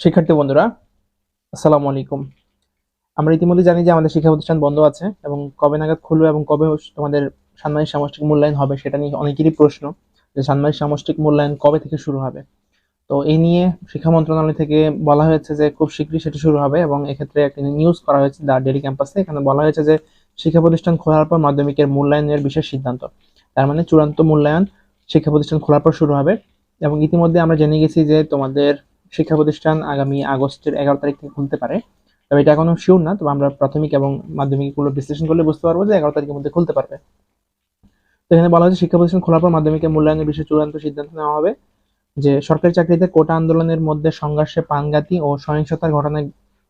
শিক্ষার্থী বন্ধুরা, আসসালামু আলাইকুম। আমরা ইতিমধ্যে জানি যে আমাদের শিক্ষা প্রতিষ্ঠান বন্ধ আছে এবং কবে নাগাদ খুলবে এবং কবে তোমাদের সান্মানিক সামষ্টিক মূল্যায়ন হবে সেটা নিয়ে অনেকেরই প্রশ্ন যে সান্মানিক সামষ্টিক মূল্যায়ন কবে থেকে শুরু হবে। তো এই নিয়ে শিক্ষা মন্ত্রণালয় থেকে বলা হয়েছে যে খুব শীঘ্রই সেটা শুরু হবে এবং এক্ষেত্রে একটি নিউজ করা হয়েছে দা ডেলি ক্যাম্পাসে। এখানে বলা হয়েছে যে শিক্ষা প্রতিষ্ঠান খোলার পর মাধ্যমিকের মূল্যায়নের বিশেষ সিদ্ধান্ত। তার মানে চূড়ান্ত মূল্যায়ন শিক্ষা প্রতিষ্ঠান খোলার পর শুরু হবে এবং ইতিমধ্যে আমরা জেনে গেছি যে তোমাদের শিক্ষা প্রতিষ্ঠান আগামী আগস্টের এগারো তারিখ থেকে খুলতে পারে। তবে এটা এখনও শিওর না, তবে আমরা প্রাথমিক এবং মাধ্যমিকগুলো বিশ্লেষণ করলে বুঝতে পারব যে এগারো তারিখের মধ্যে খুলতে পারবে। তো এখানে বলা হয়েছে শিক্ষা প্রতিষ্ঠান খোলার পর মাধ্যমিকের মূল্যায়নের বিষয়ে চূড়ান্ত সিদ্ধান্ত নেওয়া হবে যে সরকারি চাকরিতে কোটা আন্দোলনের মধ্যে সংঘর্ষে প্রাণঘাতী ও সহিংসতার ঘটনায়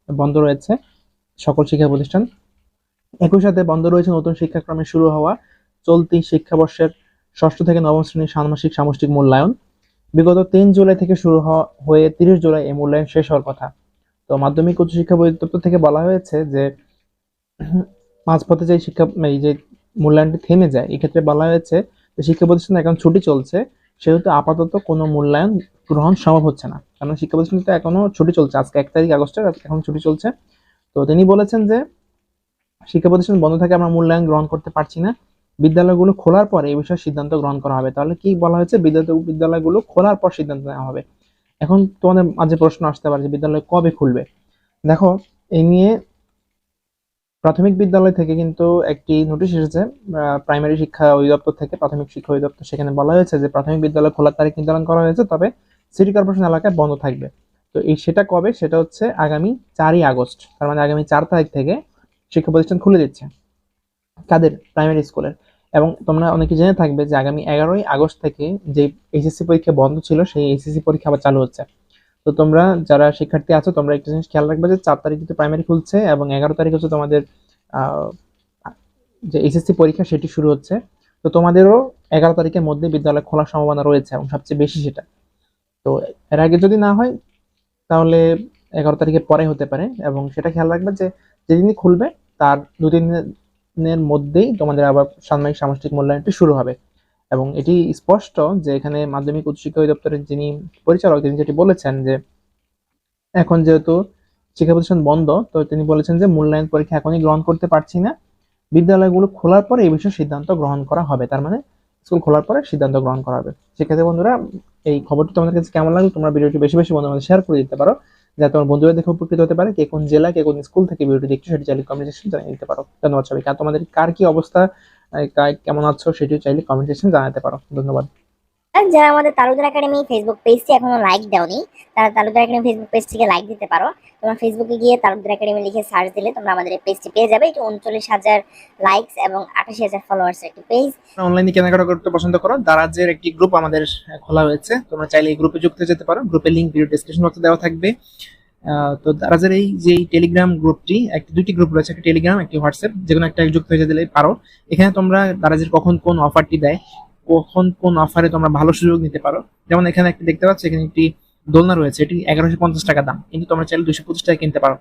বন্ধ রয়েছে সকল শিক্ষা প্রতিষ্ঠান একই সাথে বন্ধ রয়েছে নতুন শিক্ষাক্রমে শুরু হওয়া চলতি শিক্ষাবর্ষের ষষ্ঠ থেকে নবম শ্রেণির ষান্মাসিক সামষ্টিক মূল্যায়ন। বিগত তিন জুলাই থেকে শুরু হয়ে তিরিশ জুলাই এই মূল্যায়ন শেষ হওয়ার কথা। তো মাধ্যমিক উচ্চশিক্ষা পরিদপ্তর থেকে বলা হয়েছে যে, মাঝপথে যে শিক্ষা, এই যে মূল্যায়নটি থেমে যায়, এক্ষেত্রে বলা হয়েছে যে শিক্ষা প্রতিষ্ঠানে এখন ছুটি চলছে, সেহেতু আপাতত কোনো মূল্যায়ন গ্রহণ সম্ভব হচ্ছে না। কারণ শিক্ষা প্রতিষ্ঠানে তো এখনও ছুটি চলছে। আজকে এক তারিখ আগস্টের এখন ছুটি চলছে। তো তিনি বলেছেন যে, শিক্ষা প্রতিষ্ঠান বন্ধ থাকে আমরা মূল্যায়ন গ্রহণ করতে পারছি না। বিদ্যালয়গুলো খোলার পরে এই বিষয়ে সিদ্ধান্ত গ্রহণ করা হবে। তাহলে কি বলা হয়েছে? বিদ্যালয় বিদ্যালয়গুলো খোলার পর সিদ্ধান্ত নেওয়া হবে। এখন তোমাদের মাঝে প্রশ্ন আসতে পারে যে বিদ্যালয় কবে খুলবে? দেখো এই নিয়ে প্রাথমিক বিদ্যালয় থেকে কিন্তু একটি নোটিশ এসেছে প্রাইমারি শিক্ষা অধিদপ্তর থেকে প্রাথমিক শিক্ষা অধিদপ্তর সেখানে বলা হয়েছে যে প্রাথমিক বিদ্যালয় খোলার তারিখ নির্ধারণ করা হয়েছে, তবে সিটি কর্পোরেশন এলাকায় বন্ধ থাকবে। তো এই সেটা কবে? সেটা হচ্ছে আগামী চারই আগস্ট। তার মানে আগামী চার তারিখ থেকে শিক্ষা প্রতিষ্ঠান খুলে দিচ্ছে। কাদের? প্রাইমারি স্কুলের এবং তোমরা অনেকে জেনে থাকবে যে আগামী এগারোই আগস্ট থেকে যে এইচএসসি পরীক্ষা বন্ধ ছিল, সেই এইচএসসি পরীক্ষা আবার চালু হচ্ছে। তো তোমরা যারা শিক্ষার্থী আছো, তোমরা একটা জিনিস খেয়াল রাখবে যে চার তারিখ কিন্তু প্রাইমারি খুলছে এবং এগারো তারিখ হচ্ছে তোমাদের যে এইচএসসি পরীক্ষা সেটি শুরু হচ্ছে। তো তোমাদেরও এগারো তারিখের মধ্যে বিদ্যালয় খোলার সম্ভাবনা রয়েছে এবং সবচেয়ে বেশি সেটা। তো এর আগে যদি না হয়, তাহলে এগারো তারিখের পরে হতে পারে এবং সেটা খেয়াল রাখবে যে যেদিনই খুলবে, তার দু তিন দিনের মধ্যেই তোমাদের আবার সাময়িক সামষ্টিক মূল্যায়নটি শুরু হবে। এবং এটি স্পষ্ট যে এখানে মাধ্যমিক উচ্চশিক্ষা অধিদপ্তরের যিনি পরিচালক, তিনি যেটি বলেছেন যে এখন যেহেতু শিক্ষা প্রতিষ্ঠান বন্ধ, তো তিনি বলেছেন যে মূল্যায়ন পরীক্ষা এখনই গ্রহণ করতে পারছি না। বিদ্যালয়গুলো খোলার পরে এই বিষয়ে সিদ্ধান্ত গ্রহণ করা হবে। তার মানে স্কুল খোলার পরে সিদ্ধান্ত গ্রহণ করা হবে। শিক্ষার্থী বন্ধুরা, এই খবরটি তোমাদের কাছে কেমন লাগল? তোমরা ভিডিওটি বেশি বেশি বন্ধুদের শেয়ার করে দিতে পারো। যাতে তোমার বন্ধুরা দেখে উপকৃত হতে পারে, কে কোন জেলা কে কোন স্কুল থেকে ভিডিওটি দেখছ সেটি চাইলে কমেন্ট জানিয়ে দিতে পারো। ধন্যবাদ সবাইকে। আর তোমাদের কার কি অবস্থা কেমন আছো সেটিও চাইলে কমেন্ট জানাতে পারো। ধন্যবাদ। যারা আমাদের তালুকদার একাডেমি ফেসবুক পেজটি এখনও লাইক দাওনি, তারা তালুকদার একাডেমি ফেসবুক পেজটিকে লাইক দিতে পারো। তোমরা ফেসবুকে গিয়ে তালুকদার একাডেমি লিখে সার্চ দিলে তোমরা আমাদের এই পেজটি পেয়ে যাবে। এটি উনচল্লিশ হাজার লাইকস এবং আঠাশি হাজার ফলোয়ার্স একটি পেজ অনলাইনে কেনাকাটা করতে পছন্দ করো। দারাজের একটি গ্রুপ আমাদের খোলা হয়েছে। তোমরা চাইলে এই গ্রুপে যুক্ত যেতে পারো। গ্রুপের লিঙ্ক ভিডিও ডেসক্রিপশন বক্সে দেওয়া থাকবে। তো দারাজের এই যে টেলিগ্রাম গ্রুপটি একটি দুটি গ্রুপ রয়েছে। একটা টেলিগ্রাম একটি হোয়াটসঅ্যাপ যে কোনো একটা যুক্ত হয়ে দিলে পারো। এখানে তোমরা দারাজের কখন কোন অফারটি দেয় কখন কোন অফারে তোমরা ভালো সুযোগ নিতে পারো। যেমন এখানে একটি দেখতে পাচ্ছ, এখানে একটি দোলনা রয়েছে, এটি এগারোশো পঞ্চাশ টাকা দাম। কিন্তু তোমরা চাইলে দুশো পঁচিশ টাকা কিনতে পারো।